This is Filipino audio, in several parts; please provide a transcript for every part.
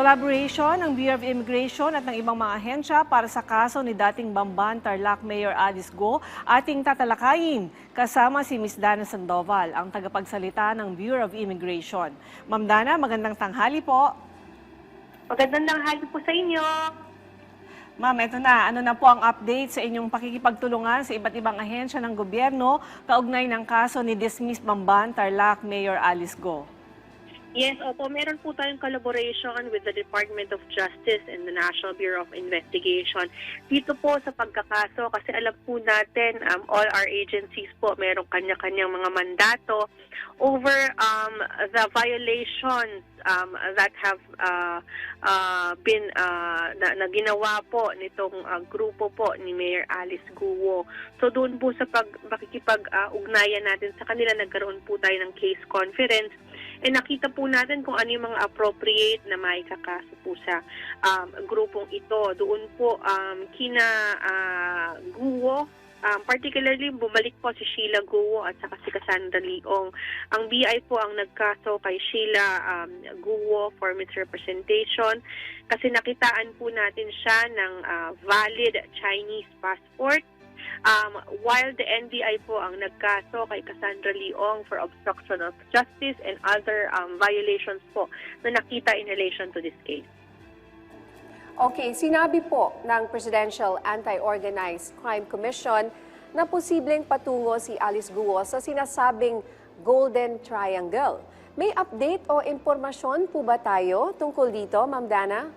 Collaboration ng Bureau of Immigration at ng ibang mga ahensya para sa kaso ni dating Bamban Tarlac Mayor Alice Go ating tatalakayin kasama si Ms. Dana Sandoval, ang tagapagsalita ng Bureau of Immigration. Ma'am Dana, magandang tanghali po. Magandang tanghali po sa inyo. Ma'am, eto na. Ano na po ang update sa inyong pakikipagtulungan sa iba't ibang ahensya ng gobyerno kaugnay ng kaso ni Dismiss Bamban Tarlac Mayor Alice Go? Yes, opo, meron po tayong collaboration with the Department of Justice and the National Bureau of Investigation. Dito po sa pagkakaso, kasi alam po natin, um, all our agencies po, merong kanya-kanyang mga mandato over um, the violations um, that have uh, uh, been uh, na, na ginawa po nitong uh, grupo po ni Mayor Alice Guo. So doon po sa pag, makikipag-ugnayan natin sa kanila, nagkaroon po tayo ng case conference eh nakita po natin kung ano yung mga appropriate na maikakaso po sa um, grupong ito. Doon po um, kina uh, Guo, um, particularly bumalik po si Sheila Guo at saka si Cassandra Leong. Ang BI po ang nagkaso kay Sheila um, Guo for misrepresentation kasi nakitaan po natin siya ng uh, valid Chinese passport Um, while the NBI po ang nagkaso kay Cassandra Leong for obstruction of justice and other um, violations po na nakita in relation to this case. Okay, sinabi po ng Presidential Anti-Organized Crime Commission na posibleng patungo si Alice Guo sa sinasabing Golden Triangle. May update o impormasyon po ba tayo tungkol dito, Ma'am Dana?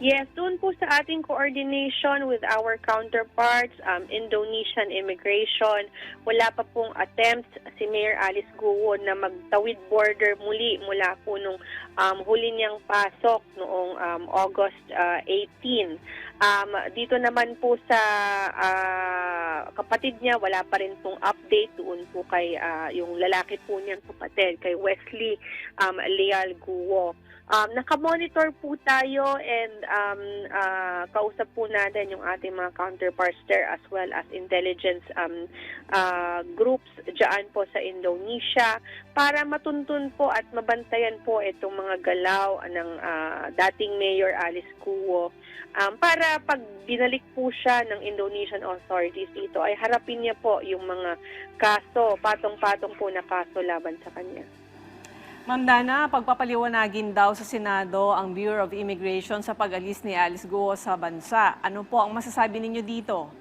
Yes, doon po sa ating coordination with our counterparts, um, Indonesian immigration, wala pa pong attempts si Mayor Alice Guo na magtawid border muli mula po nung um, huli niyang pasok noong um, August uh, 18. Um, dito naman po sa uh, kapatid niya, wala pa rin pong update doon po kay uh, yung lalaki po niyang kapatid, kay Wesley um, Leal Guo. Um, nakamonitor po tayo and um, uh, kausap po natin yung ating mga counterparts there as well as intelligence um, uh, groups dyan po sa Indonesia para matuntun po at mabantayan po itong mga galaw ng uh, dating Mayor Alice Guo um, para pag binalik po siya ng Indonesian authorities dito ay harapin niya po yung mga kaso, patong-patong po na kaso laban sa kanya. Ma'am Dana, pagpapaliwanagin daw sa Senado ang Bureau of Immigration sa pag-alis ni Alice Guo sa bansa. Ano po ang masasabi ninyo dito?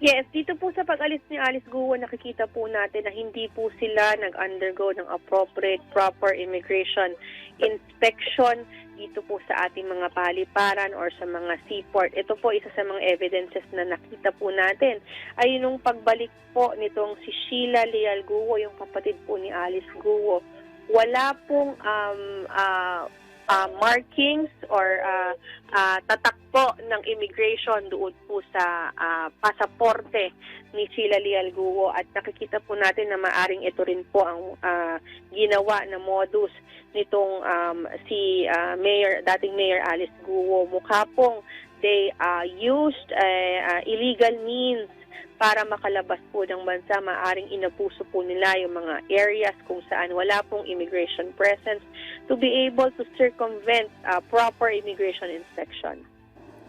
Yes, dito po sa pag-alis ni Alice Guo, nakikita po natin na hindi po sila nag-undergo ng appropriate, proper immigration inspection dito po sa ating mga paliparan or sa mga seaport. Ito po isa sa mga evidences na nakita po natin ay nung pagbalik po nitong si Sheila Leal Guo, yung kapatid po ni Alice Guo. Wala pong um, uh, uh, markings or uh, uh, tatak po ng immigration doon po sa uh, pasaporte ni Sheila Leal Guo at nakikita po natin na maaring ito rin po ang uh, ginawa na modus nitong um, si uh, Mayor, dating Mayor Alice Guo. Mukha pong they uh, used uh, uh, illegal means para makalabas po ng bansa, maaring inapuso po nila yung mga areas kung saan wala pong immigration presence to be able to circumvent uh, proper immigration inspection.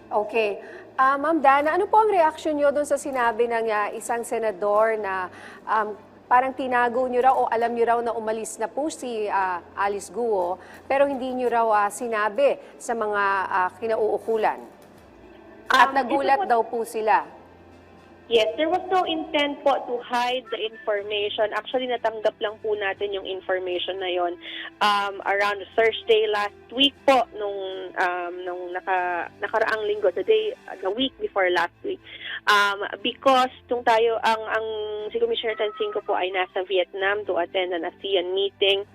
Okay. Ah, Ma'am Dana, ano po ang reaksyon niyo doon sa sinabi ng ah, isang senador na um, parang tinago niyo raw o alam niyo raw na umalis na po si ah, Alice Guo, pero hindi niyo raw ah, sinabi sa mga ah, kinauukulan? At Um, nagulat po- daw po sila. Yes, there was no intent po to hide the information. Actually, natanggap lang po natin yung information na yon um, around Thursday last week po nung um, nung naka, nakaraang linggo, the day, the week before last week. Um, because tung tayo, ang, ang si Commissioner Tansinko po ay nasa Vietnam to attend an ASEAN meeting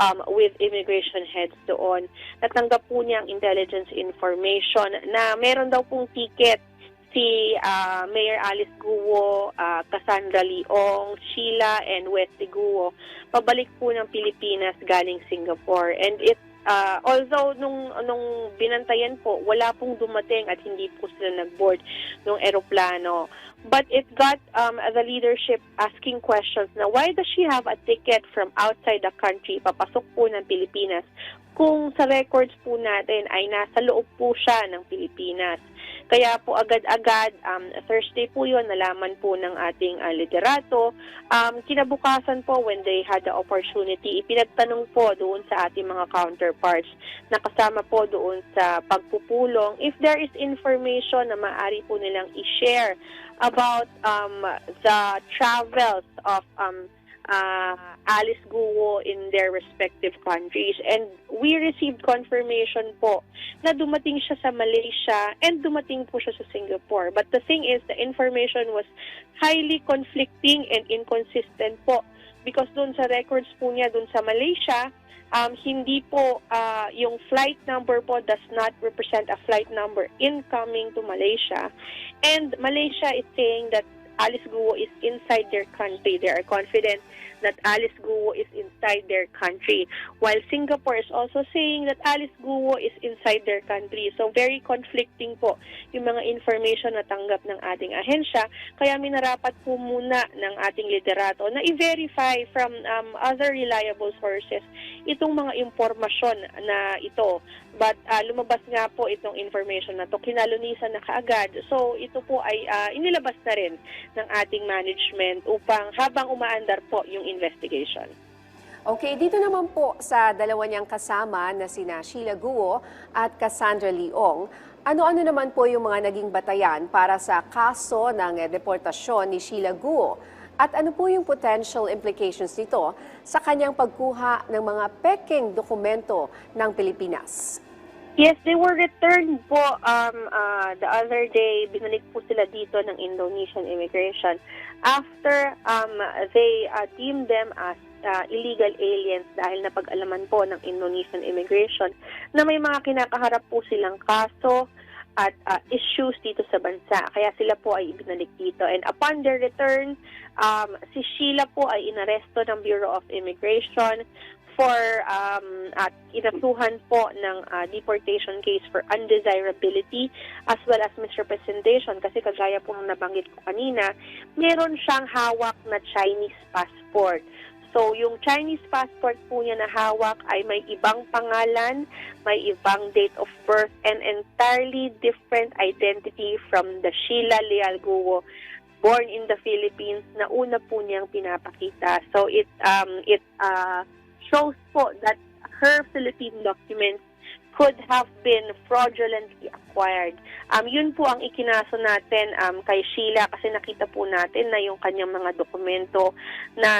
um, with immigration heads doon. Natanggap po niya ang intelligence information na meron daw pong ticket si ah, Mayor Alice Guo, ah, Cassandra Leong, Sheila, and Wesley Guo pabalik po ng Pilipinas galing Singapore. And it uh, although nung nung binantayan po, wala pong dumating at hindi po sila nag-board ng eroplano. But it got um, the leadership asking questions na why does she have a ticket from outside the country, papasok po ng Pilipinas, kung sa records po natin ay nasa loob po siya ng Pilipinas. Kaya po agad-agad, um, Thursday po yun, nalaman po ng ating uh, liderato. Um, kinabukasan po, when they had the opportunity, ipinagtanong po doon sa ating mga counterparts na kasama po doon sa pagpupulong if there is information na maaari po nilang i-share about um, the travels of um, uh, Alice Guo in their respective countries. And we received confirmation po na dumating siya sa Malaysia and dumating po siya sa Singapore. But the thing is, the information was highly conflicting and inconsistent po because doon sa records po niya doon sa Malaysia, um, hindi po uh, yung flight number po does not represent a flight number incoming to Malaysia. And Malaysia is saying that Alice Guo is inside their country. They are confident that Alice Guo is inside their country. While Singapore is also saying that Alice Guo is inside their country. So very conflicting po yung mga information na tanggap ng ating ahensya. Kaya minarapat po muna ng ating liderato na i-verify from um, other reliable sources itong mga impormasyon na ito. But uh, lumabas nga po itong information na to, kinalunisan na kaagad. So ito po ay uh, inilabas na rin ng ating management upang habang umaandar po yung investigation. Okay, dito naman po sa dalawa niyang kasama na sina Sheila Guo at Cassandra Leong, ano-ano naman po yung mga naging batayan para sa kaso ng deportasyon ni Sheila Guo? At ano po yung potential implications nito sa kanyang pagkuha ng mga peking dokumento ng Pilipinas? Yes, they were returned po um, uh, the other day. Binalik po sila dito ng Indonesian immigration after um, they uh, deemed them as uh, illegal aliens dahil napag-alaman po ng Indonesian immigration na may mga kinakaharap po silang kaso at uh, issues dito sa bansa. Kaya sila po ay ibinalik dito. And upon their return, um, si Sheila po ay inaresto ng Bureau of Immigration for um, at inasuhan po ng uh, deportation case for undesirability as well as misrepresentation kasi kagaya po ng nabanggit ko kanina, meron siyang hawak na Chinese passport. So, yung Chinese passport po niya na hawak ay may ibang pangalan, may ibang date of birth, and entirely different identity from the Sheila Leal Guo born in the Philippines na una po niyang pinapakita. So, it, um, it uh, shows po that her Philippine documents could have been fraudulently acquired. Um, yun po ang ikinaso natin um, kay Sheila kasi nakita po natin na yung kanyang mga dokumento na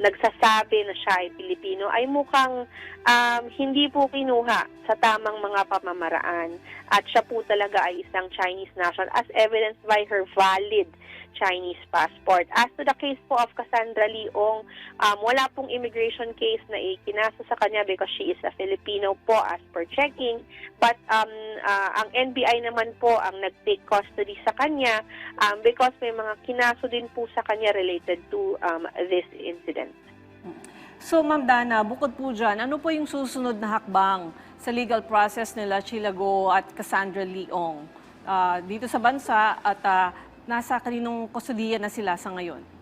nagsasabi na siya ay Pilipino ay mukhang um, hindi po kinuha sa tamang mga pamamaraan. At siya po talaga ay isang Chinese national as evidenced by her valid Chinese passport. As to the case po of Cassandra Leong, um, wala pong immigration case na ikinaso sa kanya because she is a Filipino po as per checking. But um, uh, ang NBI naman po ang nag-take custody sa kanya um, because may mga kinaso din po sa kanya related to um, this incident. So, Ma'am Dana, bukod po dyan, ano po yung susunod na hakbang sa legal process nila Sheila Go at Cassandra Leong ah, dito sa bansa at ah, nasa kaninong kustudiya na sila sa ngayon?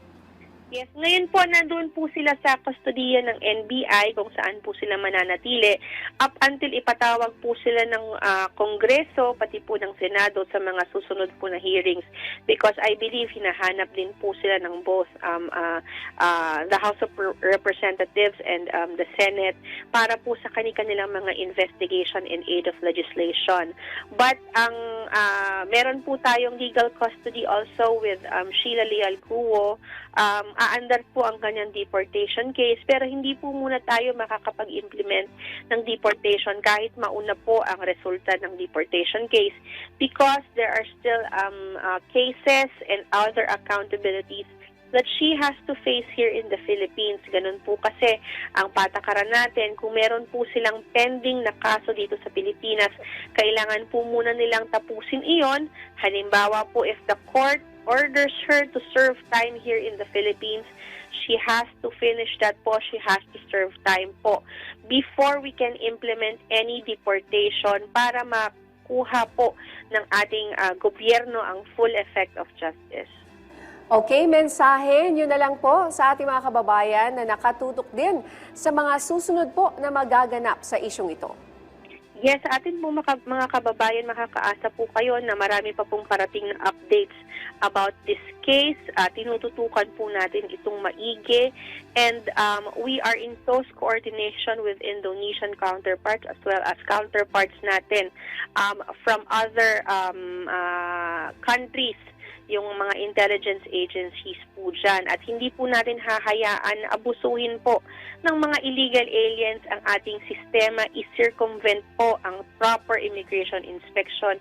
Yes, ngayon po nandun po sila sa kustodiya ng NBI kung saan po sila mananatili. Up until ipatawag po sila ng ah, Kongreso pati po ng Senado sa mga susunod po na hearings. Because I believe hinahanap din po sila ng both um, ah, ah, the House of Representatives and um, the Senate para po sa kanilang mga investigation in aid of legislation. But ang ah, meron po tayong legal custody also with um, Sheila Leal Guo um, aandar po ang kanyang deportation case pero hindi po muna tayo makakapag-implement ng deportation kahit mauna po ang resulta ng deportation case because there are still um, uh, cases and other accountabilities that she has to face here in the Philippines. Ganun po kasi ang patakaran natin, kung meron po silang pending na kaso dito sa Pilipinas, kailangan po muna nilang tapusin iyon. Halimbawa po, if the court orders her to serve time here in the Philippines, she has to finish that po, she has to serve time po before we can implement any deportation para makuha po ng ating ah, gobyerno ang full effect of justice. Okay, mensahe nyo na lang po sa ating mga kababayan na nakatutok din sa mga susunod po na magaganap sa isyong ito. Yes, sa atin po mga kababayan, makakaasa po kayo na marami pa pong parating na updates about this case. Ah, tinututukan po natin itong maigi and um, we are in close coordination with Indonesian counterparts as well as counterparts natin um, from other um, ah, countries yung mga intelligence agencies po dyan. At hindi po natin hahayaan abusuhin po ng mga illegal aliens ang ating sistema, i-circumvent po ang proper immigration inspection.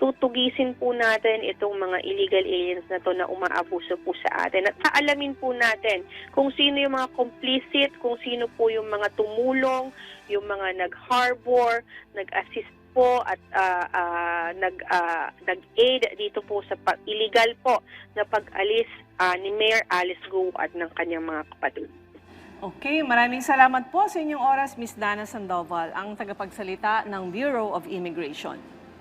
Tutugisin po natin itong mga illegal aliens na to na umaabuso po sa atin. At kaalamin po natin kung sino yung mga complicit, kung sino po yung mga tumulong, yung mga nag-harbor, nag-assist po at ah, ah, nag ah, nag-aid dito po sa pag- illegal po na pag-alis ah, ni Mayor Alice Go at ng kanyang mga kapatid. Okay, maraming salamat po sa inyong oras, Miss Dana Sandoval, ang tagapagsalita ng Bureau of Immigration.